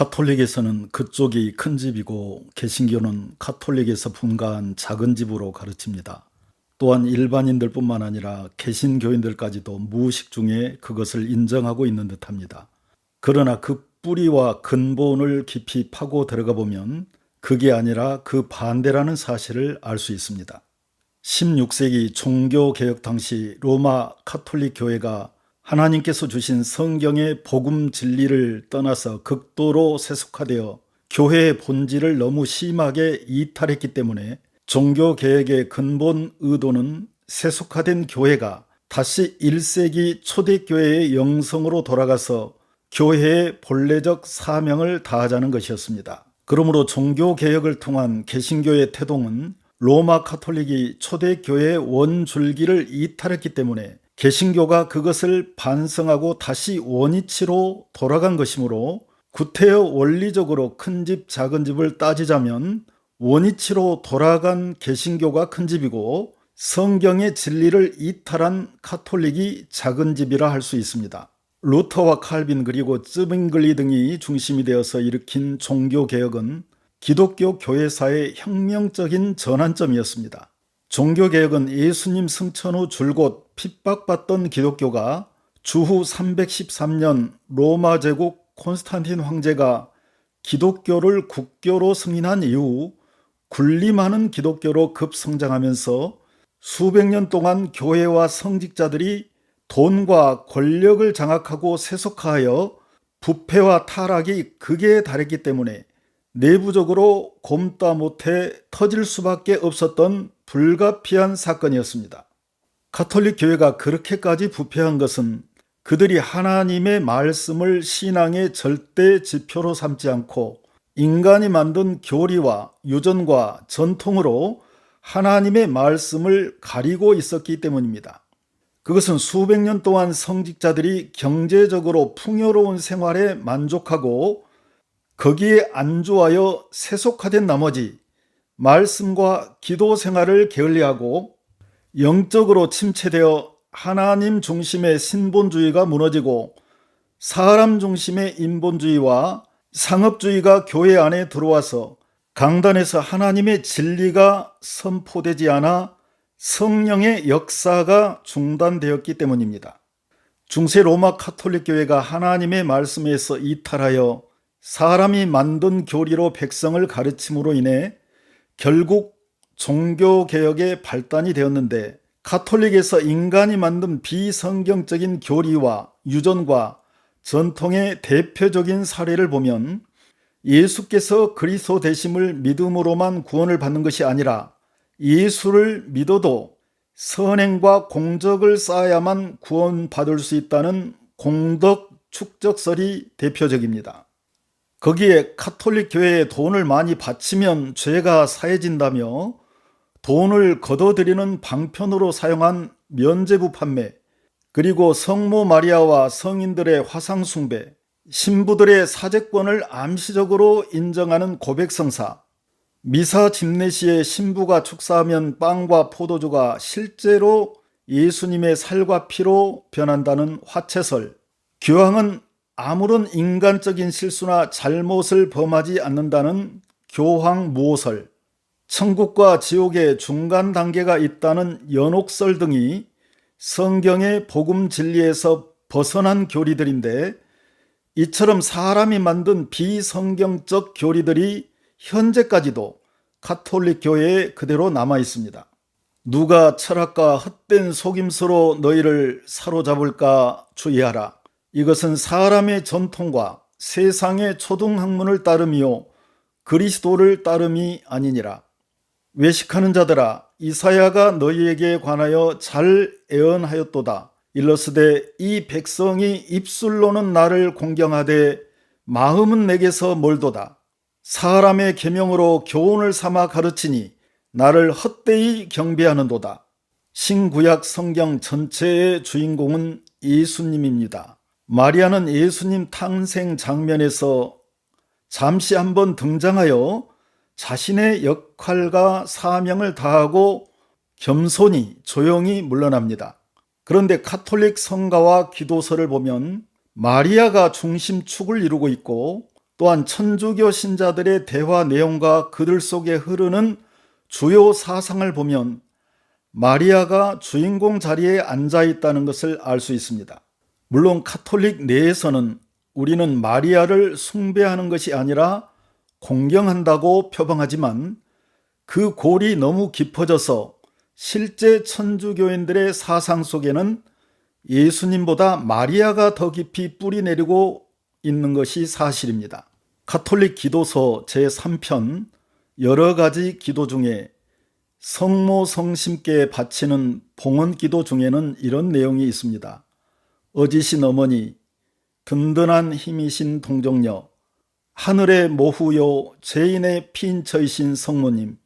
카톨릭에서는 그쪽이 큰 집이고 개신교는 카톨릭에서 분가한 작은 집으로 가르칩니다. 또한 일반인들뿐만 아니라 개신교인들까지도 무의식 중에 그것을 인정하고 있는 듯합니다. 그러나 그 뿌리와 근본을 깊이 파고 들어가 보면 그게 아니라 그 반대라는 사실을 알 수 있습니다. 16세기 종교 개혁 당시 로마 카톨릭 교회가 하나님께서 주신 성경의 복음 진리를 떠나서 극도로 세속화되어 교회의 본질을 너무 심하게 이탈했기 때문에 종교 개혁의 근본 의도는 세속화된 교회가 다시 1세기 초대교회의 영성으로 돌아가서 교회의 본래적 사명을 다하자는 것이었습니다. 그러므로 종교 개혁을 통한 개신교의 태동은 로마 카톨릭이 초대교회의 원줄기를 이탈했기 때문에 개신교가 그것을 반성하고 다시 원위치로 돌아간 것이므로 구태여 원리적으로 큰 집, 작은 집을 따지자면 원위치로 돌아간 개신교가 큰 집이고 성경의 진리를 이탈한 카톨릭이 작은 집이라 할 수 있습니다. 루터와 칼빈 그리고 쯔빙글리 등이 중심이 되어서 일으킨 종교 개혁은 기독교 교회사의 혁명적인 전환점이었습니다. 종교개혁은 예수님 승천 후 줄곧 핍박받던 기독교가 주후 313년 로마 제국 콘스탄틴 황제가 기독교를 국교로 승인한 이후 군림하는 기독교로 급성장하면서 수백 년 동안 교회와 성직자들이 돈과 권력을 장악하고 세속화하여 부패와 타락이 극에 달했기 때문에 내부적으로 곰다 못해 터질 수밖에 없었던 불가피한 사건이었습니다. 카톨릭 교회가 그렇게까지 부패한 것은 그들이 하나님의 말씀을 신앙의 절대 지표로 삼지 않고 인간이 만든 교리와 유전과 전통으로 하나님의 말씀을 가리고 있었기 때문입니다. 그것은 수백 년 동안 성직자들이 경제적으로 풍요로운 생활에 만족하고 거기에 안주하여 세속화된 나머지 말씀과 기도 생활을 게을리하고 영적으로 침체되어 하나님 중심의 신본주의가 무너지고 사람 중심의 인본주의와 상업주의가 교회 안에 들어와서 강단에서 하나님의 진리가 선포되지 않아 성령의 역사가 중단되었기 때문입니다. 중세 로마 카톨릭 교회가 하나님의 말씀에서 이탈하여 사람이 만든 교리로 백성을 가르침으로 인해 결국 종교개혁의 발단이 되었는데 카톨릭에서 인간이 만든 비성경적인 교리와 유전과 전통의 대표적인 사례를 보면 예수께서 그리스도 되심을 믿음으로만 구원을 받는 것이 아니라 예수를 믿어도 선행과 공적을 쌓아야만 구원받을 수 있다는 공덕 축적설이 대표적입니다. 거기에 카톨릭 교회에 돈을 많이 바치면 죄가 사해진다며 돈을 걷어들이는 방편으로 사용한 면제부 판매, 그리고 성모 마리아와 성인들의 화상 숭배, 신부들의 사제권을 암시적으로 인정하는 고백성사, 미사 집례 시에 신부가 축사하면 빵과 포도주가 실제로 예수님의 살과 피로 변한다는 화채설, 교황은 아무런 인간적인 실수나 잘못을 범하지 않는다는 교황 무호설, 천국과 지옥의 중간 단계가 있다는 연옥설 등이 성경의 복음 진리에서 벗어난 교리들인데 이처럼 사람이 만든 비성경적 교리들이 현재까지도 카톨릭 교회에 그대로 남아 있습니다. 누가 철학과 헛된 속임수로 너희를 사로잡을까 주의하라. 이것은 사람의 전통과 세상의 초등학문을 따름이요 그리스도를 따름이 아니니라. 외식하는 자들아 이사야가 너희에게 관하여 잘 애언하였도다. 일러스되 이 백성이 입술로는 나를 공경하되 마음은 내게서 멀도다. 사람의 계명으로 교훈을 삼아 가르치니 나를 헛되이 경배하는도다. 신구약 성경 전체의 주인공은 예수님입니다. 마리아는 예수님 탄생 장면에서 잠시 한번 등장하여 자신의 역할과 사명을 다하고 겸손히 조용히 물러납니다. 그런데 카톨릭 성가와 기도서를 보면 마리아가 중심축을 이루고 있고 또한 천주교 신자들의 대화 내용과 그들 속에 흐르는 주요 사상을 보면 마리아가 주인공 자리에 앉아 있다는 것을 알 수 있습니다. 물론 카톨릭 내에서는 우리는 마리아를 숭배하는 것이 아니라 공경한다고 표방하지만 그 골이 너무 깊어져서 실제 천주교인들의 사상 속에는 예수님보다 마리아가 더 깊이 뿌리 내리고 있는 것이 사실입니다. 카톨릭 기도서 제3편 여러 가지 기도 중에 성모 성심께 바치는 봉헌 기도 중에는 이런 내용이 있습니다. 어지신 어머니, 든든한 힘이신 동정녀, 하늘의 모후요 죄인의 피인처이신 성모님,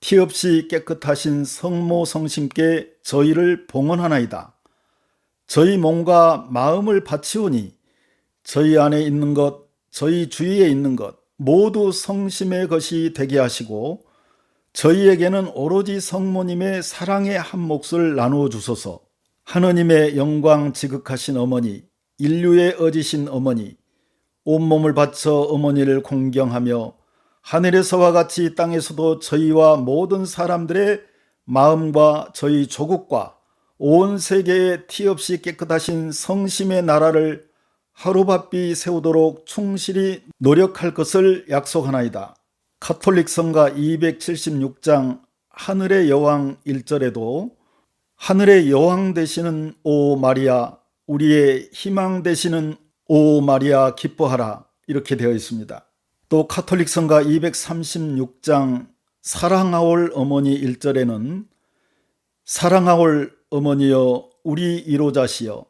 티 없이 깨끗하신 성모 성심께 저희를 봉헌하나이다. 저희 몸과 마음을 바치오니 저희 안에 있는 것, 저희 주위에 있는 것 모두 성심의 것이 되게 하시고 저희에게는 오로지 성모님의 사랑의 한 몫을 나누어 주소서. 하느님의 영광 지극하신 어머니, 인류의 어지신 어머니, 온몸을 바쳐 어머니를 공경하며 하늘에서와 같이 땅에서도 저희와 모든 사람들의 마음과 저희 조국과 온 세계에 티 없이 깨끗하신 성심의 나라를 하루바삐 세우도록 충실히 노력할 것을 약속하나이다. 카톨릭 성가 276장 하늘의 여왕 1절에도 하늘의 여왕 되시는 오 마리아 우리의 희망 되시는 오 마리아 기뻐하라. 이렇게 되어 있습니다. 또 카톨릭 성가 236장 사랑하올 어머니 1절에는 사랑하올 어머니여 우리 이로자시여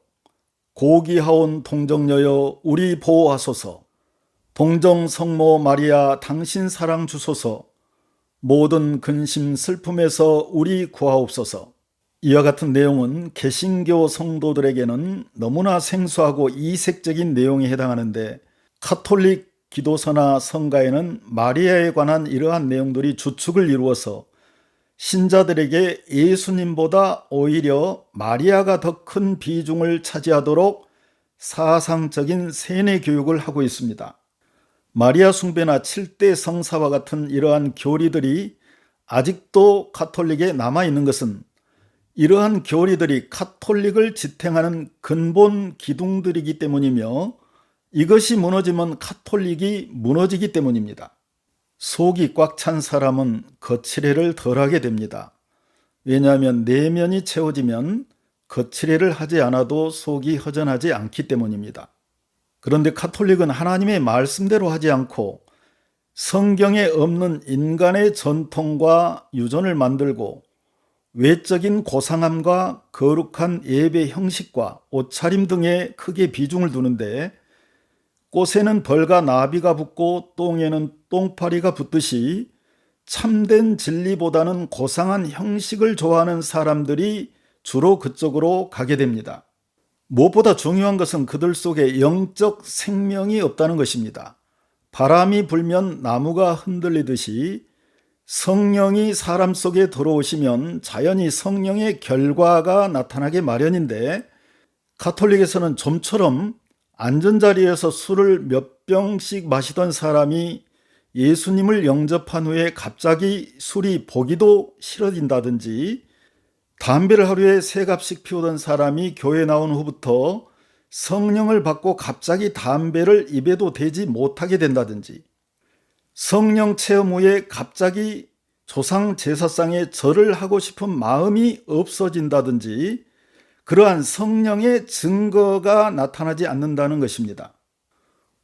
고기하온 동정녀여 우리 보호하소서. 동정 성모 마리아 당신 사랑 주소서. 모든 근심 슬픔에서 우리 구하옵소서 이와 같은 내용은 개신교 성도들에게는 너무나 생소하고 이색적인 내용에 해당하는데 카톨릭 기도서나 성가에는 마리아에 관한 이러한 내용들이 주축을 이루어서 신자들에게 예수님보다 오히려 마리아가 더 큰 비중을 차지하도록 사상적인 세뇌 교육을 하고 있습니다. 마리아 숭배나 7대 성사와 같은 이러한 교리들이 아직도 카톨릭에 남아 있는 것은 이러한 교리들이 카톨릭을 지탱하는 근본 기둥들이기 때문이며 이것이 무너지면 카톨릭이 무너지기 때문입니다. 속이 꽉 찬 사람은 거칠애를 덜하게 됩니다. 왜냐하면 내면이 채워지면 거칠애를 하지 않아도 속이 허전하지 않기 때문입니다. 그런데 카톨릭은 하나님의 말씀대로 하지 않고 성경에 없는 인간의 전통과 유전을 만들고 외적인 고상함과 거룩한 예배 형식과 옷차림 등에 크게 비중을 두는데 꽃에는 벌과 나비가 붙고 똥에는 똥파리가 붙듯이 참된 진리보다는 고상한 형식을 좋아하는 사람들이 주로 그쪽으로 가게 됩니다. 무엇보다 중요한 것은 그들 속에 영적 생명이 없다는 것입니다. 바람이 불면 나무가 흔들리듯이 성령이 사람 속에 들어오시면 자연히 성령의 결과가 나타나게 마련인데 가톨릭에서는 좀처럼 안전자리에서 술을 몇 병씩 마시던 사람이 예수님을 영접한 후에 갑자기 술이 보기도 싫어진다든지 담배를 하루에 세 갑씩 피우던 사람이 교회 나온 후부터 성령을 받고 갑자기 담배를 입에도 대지 못하게 된다든지 성령 체험 후에 갑자기 조상 제사상에 절을 하고 싶은 마음이 없어진다든지 그러한 성령의 증거가 나타나지 않는다는 것입니다.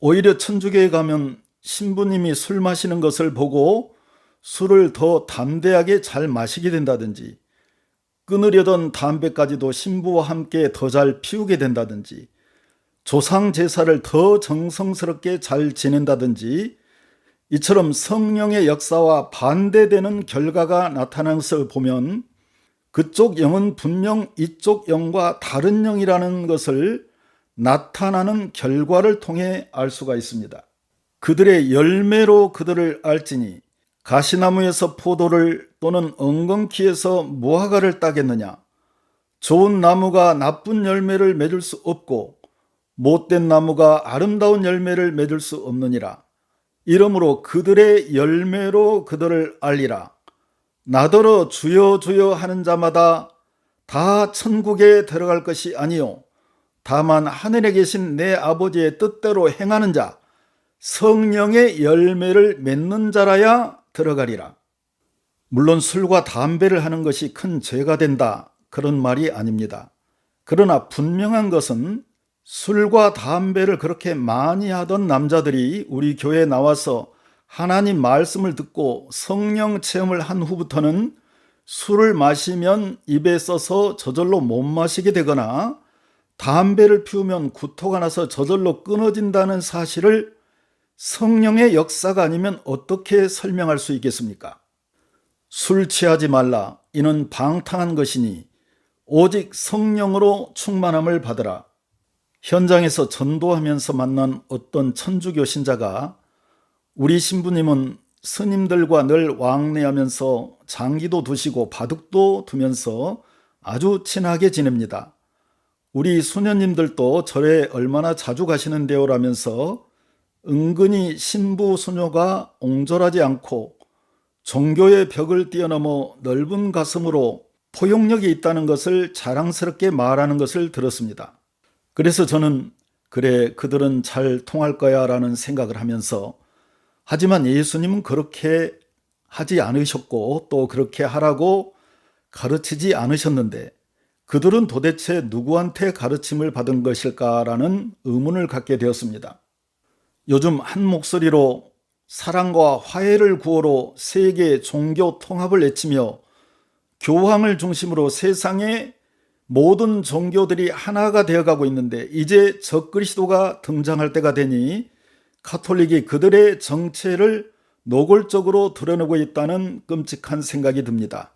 오히려 천주교에 가면 신부님이 술 마시는 것을 보고 술을 더 담대하게 잘 마시게 된다든지 끊으려던 담배까지도 신부와 함께 더 잘 피우게 된다든지 조상 제사를 더 정성스럽게 잘 지낸다든지 이처럼 성령의 역사와 반대되는 결과가 나타나는 것을 보면 그쪽 영은 분명 이쪽 영과 다른 영이라는 것을 나타나는 결과를 통해 알 수가 있습니다. 그들의 열매로 그들을 알지니 가시나무에서 포도를 또는 엉겅퀴에서 무화과를 따겠느냐? 좋은 나무가 나쁜 열매를 맺을 수 없고 못된 나무가 아름다운 열매를 맺을 수 없느니라. 이러므로 그들의 열매로 그들을 알리라. 나더러 주여 주여 하는 자마다 다 천국에 들어갈 것이 아니요 다만 하늘에 계신 내 아버지의 뜻대로 행하는 자 성령의 열매를 맺는 자라야 들어가리라. 물론 술과 담배를 하는 것이 큰 죄가 된다. 그런 말이 아닙니다. 그러나 분명한 것은 술과 담배를 그렇게 많이 하던 남자들이 우리 교회에 나와서 하나님 말씀을 듣고 성령 체험을 한 후부터는 술을 마시면 입에 써서 저절로 못 마시게 되거나 담배를 피우면 구토가 나서 저절로 끊어진다는 사실을 성령의 역사가 아니면 어떻게 설명할 수 있겠습니까? 술 취하지 말라. 이는 방탕한 것이니 오직 성령으로 충만함을 받으라. 현장에서 전도하면서 만난 어떤 천주교 신자가 우리 신부님은 스님들과 늘 왕래하면서 장기도 두시고 바둑도 두면서 아주 친하게 지냅니다. 우리 수녀님들도 절에 얼마나 자주 가시는데요 라면서 은근히 신부 수녀가 옹졸하지 않고 종교의 벽을 뛰어넘어 넓은 가슴으로 포용력이 있다는 것을 자랑스럽게 말하는 것을 들었습니다. 그래서 저는 그래 그들은 잘 통할 거야 라는 생각을 하면서 하지만 예수님은 그렇게 하지 않으셨고 또 그렇게 하라고 가르치지 않으셨는데 그들은 도대체 누구한테 가르침을 받은 것일까라는 의문을 갖게 되었습니다. 요즘 한 목소리로 사랑과 화해를 구호로 세계 종교 통합을 외치며 교황을 중심으로 세상의 모든 종교들이 하나가 되어가고 있는데 이제 적그리스도가 등장할 때가 되니 카톨릭이 그들의 정체를 노골적으로 드러내고 있다는 끔찍한 생각이 듭니다.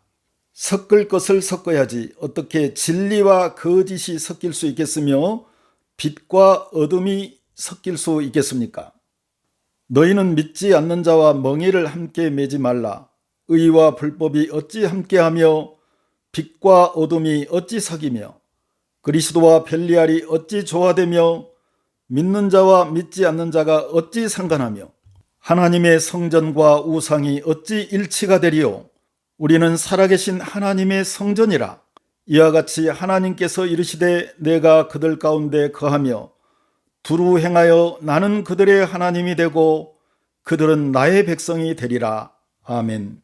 섞을 것을 섞어야지 어떻게 진리와 거짓이 섞일 수 있겠으며 빛과 어둠이 섞일 수 있겠습니까? 너희는 믿지 않는 자와 멍에를 함께 매지 말라. 의와 불법이 어찌 함께하며 빛과 어둠이 어찌 사귀며 그리스도와 벨리알이 어찌 조화되며 믿는 자와 믿지 않는 자가 어찌 상관하며 하나님의 성전과 우상이 어찌 일치가 되리요? 우리는 살아계신 하나님의 성전이라 이와 같이 하나님께서 이르시되 내가 그들 가운데 거하며 두루 행하여 나는 그들의 하나님이 되고 그들은 나의 백성이 되리라. 아멘